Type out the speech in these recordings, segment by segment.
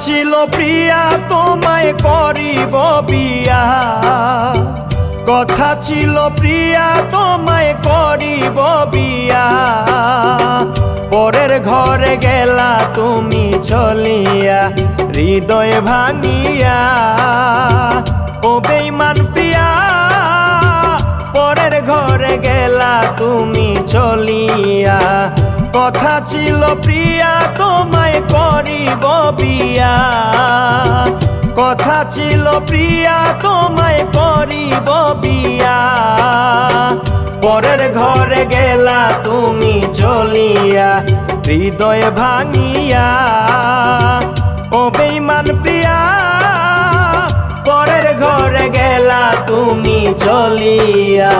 ছিল প্রিয়া, তোমায় করিব বিয়া। কথা ছিল প্রিয়া, তোমায় করিব বিয়া। পরের ঘরে গেলা তুমি চলিয়া, হৃদয় ভাঙিয়া। ও বেইমান প্রিয়া, পরের ঘরে গেলা তুমি চলিয়া। কথা ছিল প্রিয়া, তোমায় করিব বিয়া। কথা ছিল প্রিয়া, তোমায় করিব বিয়া। পরের ঘরে গেলা তুমি চলিয়া, হৃদয় ভাঙিয়া। ও বেইমান প্রিয়া, পরের ঘরে গেলা তুমি চলিয়া।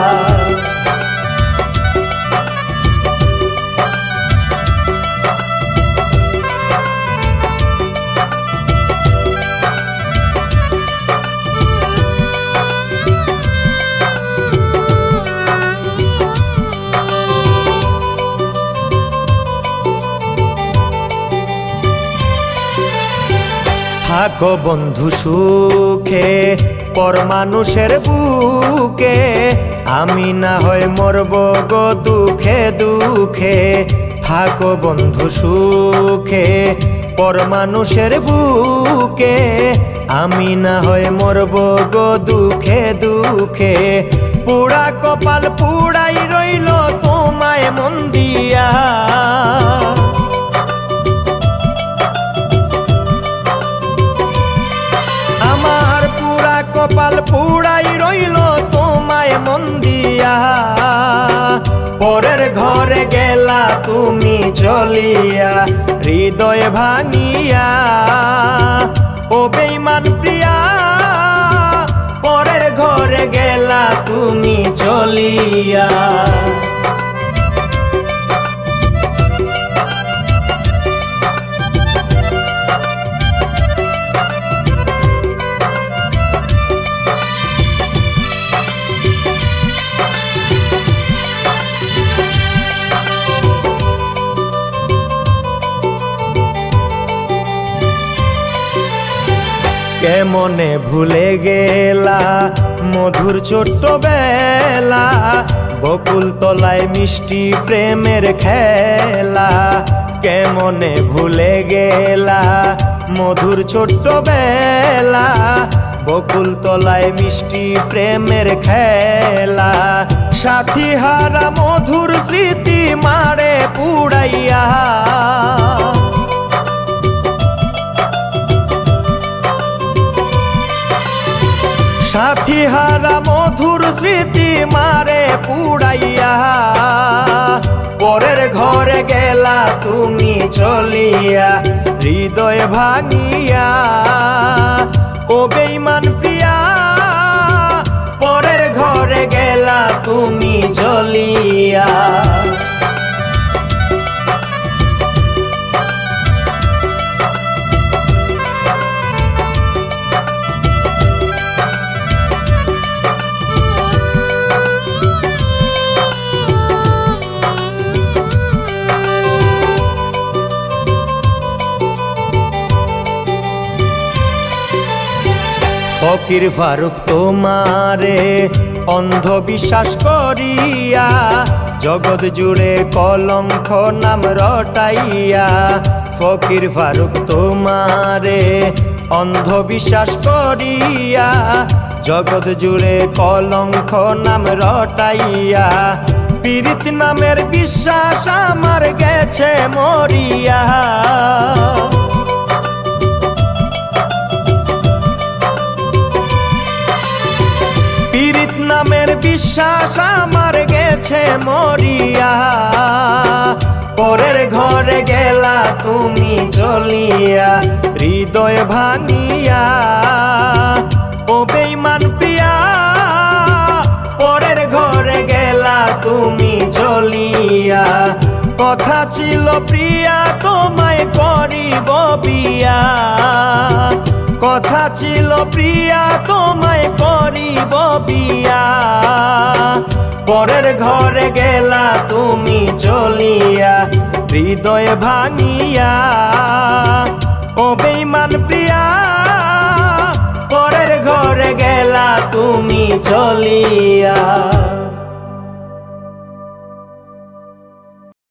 থাকো বন্ধু সুখে পর মানুষের বুকে। আমি না হয় মরব গো দুঃখে দুঃখে। থাকো বন্ধু সুখে পর মানুষের বুকে। আমি না হয় মরব গো দুঃখে দুঃখে। পুরা কপাল পুরাই কপাল পুরাই রইল তোমায় মন দিয়া পরের ঘরে গেলা তুমি চলিয়া, হৃদয় ভাঙিয়া। ও বেইমান প্রিয়া, পরের ঘরে গেলা তুমি চলিয়া। কেমনে ভুলে গেলা? মধুর ছোট্ট বেলা বকুল তলায় মিষ্টি প্রেমের খেলা। কেমনে ভুলে গেলা? মধুর ছোট্ট বেলা বকুল তলায় মিষ্টি প্রেমের খেলা। সাথী হারা মধুর স্মৃতি মারে পুড়াইয়া। সাথী হারা মধুর স্মৃতি মারে পুড়াইয়া। পরের ঘরে গেলা তুমি চলিয়া, হৃদয় ভাঙিয়া। ও বেইমান প্রিয়া, পরের ঘরে গেলা তুমি চলিয়া। ফকির ফারুক তোমারে অন্ধবিশ্বাস করিয়া, জগৎ জুড়ে কলঙ্ক নাম রটাইয়া, ফকির ফারুক তোমারে অন্ধবিশ্বাস করিয়া, জগৎ জুড়ে কলঙ্ক নাম রটাইয়া পীড়িত নামের বিশ্বাস আমার গেছে মরিয়া। মরিয়া, পরের ঘরে গেলা তুমি চলিয়া, হৃদয় ভাঙিয়া ও বেইমান প্রিয়া, পরের ঘরে গেলা তুমি চলিয়া। কথা ছিল প্রিয়া, তোমায় করিব বিয়া। কথা ছিল প্রিয়া, তোমায় করিব পরের ঘরে গেলা তুমি চলিয়া, হৃদয় ভাঙিয়া। ও বেইমান প্রিয়া, পরের ঘরে গেলা তুমি চলিয়া।